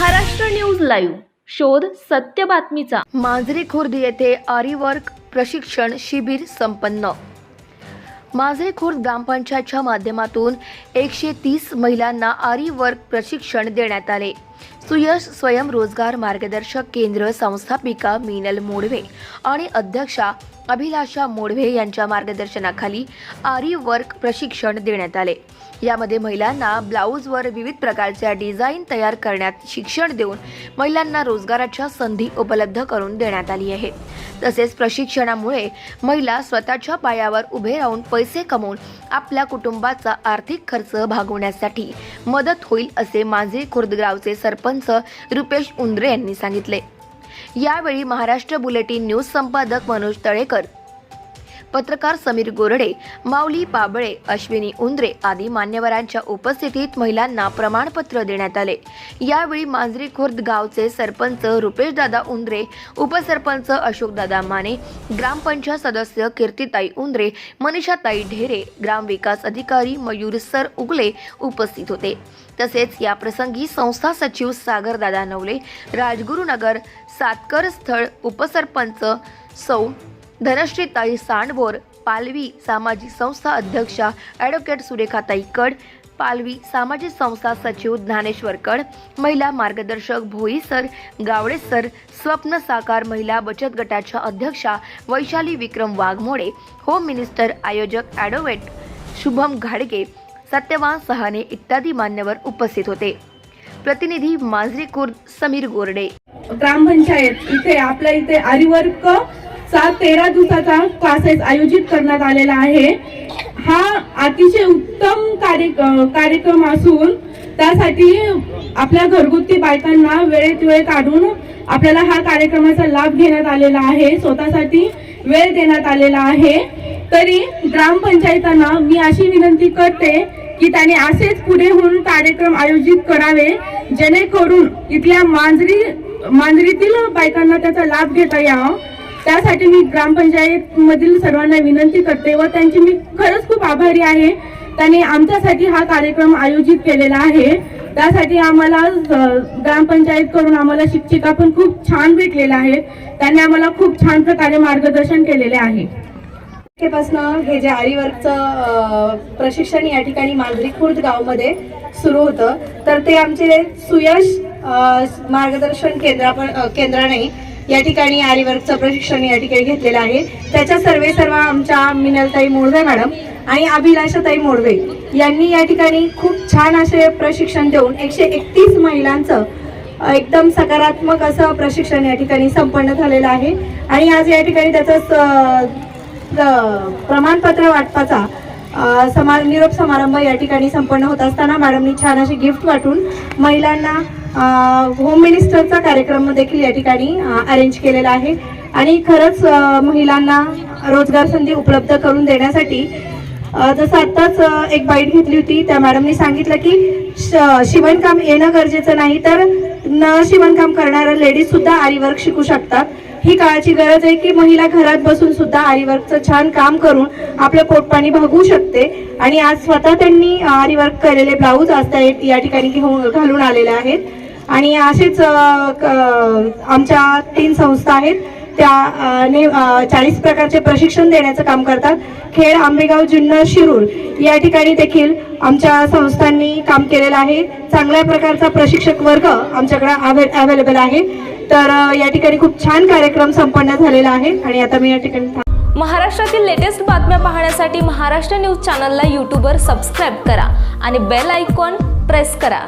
Maharashtra news live. शोध सत्य बातमीचा. मांजरी खुर्द येथे आरीवर्क प्रशिक्षण शिबिर संपन्न. मांजरी खुर्द ग्रामपंचायतच्या माध्यमातून एकशे तीस महिलांना आरी वर्क प्रशिक्षण देण्यात आले. सुयश स्वयंरोजगार मार्गदर्शक केंद्र संस्थापिका मीनल मोडवे आणि अध्यक्षा अभिलाषा मोडवे यांच्या मार्गदर्शनाखाली आरी वर्क प्रशिक्षण देण्यात आले. यामध्ये महिलांना ब्लाऊजवर विविध प्रकारच्या डिझाईन तयार करण्यात शिक्षण देऊन महिलांना रोजगाराच्या संधी उपलब्ध करून देण्यात आली आहे. तसेच प्रशिक्षणामुळे महिला स्वतःच्या पायावर उभे राहून पैसे कमवून आपल्या कुटुंबाचा आर्थिक खर्च भागवण्यासाठी मदत होईल असे मांजरी खुर्दगावचे सरपंच रुपेश उंद्रे यांनी सांगितले. यावेळी महाराष्ट्र बुलेटिन न्यूज संपादक मनोज तळेकर पत्रकार समीर गोरडे माऊली बाबळे अश्विनी उंद्रे आदी मान्यवरांच्या उपस्थितीत महिलांना प्रमाणपत्र देण्यात आले. यावेळी मांजरी खुर्द गावचे सरपंच रुपेशदादा उंद्रे उपसरपंच अशोकदादा माने ग्रामपंचायत सदस्य कीर्तिताई उंद्रे मनीषाताई ढेरे ग्रामविकास अधिकारी मयूर सर उगले उपस्थित होते. तसेच या प्रसंगी संस्था सचिव सागरदादा नवले राजगुरुनगर सातकर स्थळ उपसरपंच सौ धनश्रीताई सांडबोर पालवी सामाजिक संस्था अध्यक्षा ॲडव्होकेट सुरेखाताई कड पालवी सामाजिक संस्था सचिव ज्ञानेश्वर कड महिला मार्गदर्शक भोई सर गावडे सर स्वप्न साकार महिला बचत गटाच्या अध्यक्षा वैशाली विक्रम वाघमोडे होम मिनिस्टर आयोजक ॲडव्होकेट शुभम घाडगे सत्यवान सहाने इत्यादी मान्यवर उपस्थित होते. प्रतिनिधी मांजरी कुर्द समीर गोरडे. ग्रामपंचायत इथे आपल्या इथे आरिवर्क सात तेरा दिवसाचा क्लासेस आयोजित करण्यात आलेला आहे. हा अतिशय उत्तम कार्य कार्यक्रम असून त्यासाठी आपल्या घरगुती बायकांना वेळेत वेळ काढून आपल्याला हा कार्यक्रमाचा लाभ घेण्यात आलेला आहे. स्वतःसाठी वेळ देण्यात आलेला आहे. तरी ग्रामपंचायतांना मी अशी विनंती करते की त्याने असेच पुढे होऊन कार्यक्रम आयोजित करावे जेणेकरून इथल्या मांजरी मांजरीतील बायकांना त्याचा लाभ घेता यावा. त्यासाठी मी ग्रामपंचायत मधील सर्वांना विनंती करते व त्यांची मी खरंच खूप आभारी आहे. त्यांनी आमच्यासाठी हा कार्यक्रम आयोजित केलेला आहे. त्यासाठी आम्हाला ग्रामपंचायत करून आम्हाला शिक्षिका पण खूप छान भेटलेल्या आहेत. त्यांनी आम्हाला खूप छान प्रकारे मार्गदर्शन केलेले आहे. हे जे आरीवर्कचं प्रशिक्षण या ठिकाणी मांजरी खुर्द गावमध्ये सुरू होतं. तर ते आमचे सुयश मार्गदर्शन केंद्रा केंद्राने या ठिकाणी आरीवर्कचं प्रशिक्षण या ठिकाणी घेतलेलं आहे. त्याच्या सर्वे सर्व आमच्या मिनलताई मोडवे मॅडम आणि अभिलाषाताई मोडवे यांनी या ठिकाणी खूप छान असे प्रशिक्षण देऊन एकशे एकतीस महिलांचं एकदम सकारात्मक असं प्रशिक्षण या ठिकाणी संपन्न झालेलं आहे. आणि आज या ठिकाणी त्याचं स- प्रमाणपत्र वाटपाचा समा निरोप समारंभ या ठिकाणी संपन्न होत असताना मॅडमनी छान अशी गिफ्ट वाटून महिलांना होम मिनिस्टरचा कार्यक्रम देखील या ठिकाणी अरेंज केलेला आहे. आणि खरंच महिलांना रोजगार संधी उपलब्ध करून देण्यासाठी जसं आत्ताच एक बाईट घेतली होती त्या मॅडमनी सांगितलं की श- शिवणकाम येणं गरजेचं नाही तर न शिवणकाम करणाऱ्या लेडीज सुद्धा आरीवर्क शिकू शकतात. ही काळाची गरज आहे की महिला घरात बसून सुद्धा आरीवर्कचं छान काम करून आपलं पोटपाणी भागवू शकते. आणि आज स्वतः त्यांनी आरीवर्क केलेले ब्लाऊज आज त्या या ठिकाणी घेऊन घालून आलेले आहेत. आणि असेच आमच्या तीन संस्था आहेत. त्या चाळीस प्रकारचे प्रशिक्षण देण्याचं काम करतात. खेड आंबेगाव जुन्नर शिरूर या ठिकाणी देखील आमच्या संस्थांनी काम केलेलं आहे. चांगल्या प्रकारचा प्रशिक्षक वर्ग आमच्याकडे अवे अवेलेबल आहे. तर या ठिकाणी खूप छान कार्यक्रम संपन्न झालेला आहे आणि आता मी या ठिकाणी महाराष्ट्रातील लेटेस्ट बातम्या पाहण्यासाठी महाराष्ट्र न्यूज चॅनलला यूट्यूबवर सबस्क्राईब करा आणि बेल आयकॉन प्रेस करा.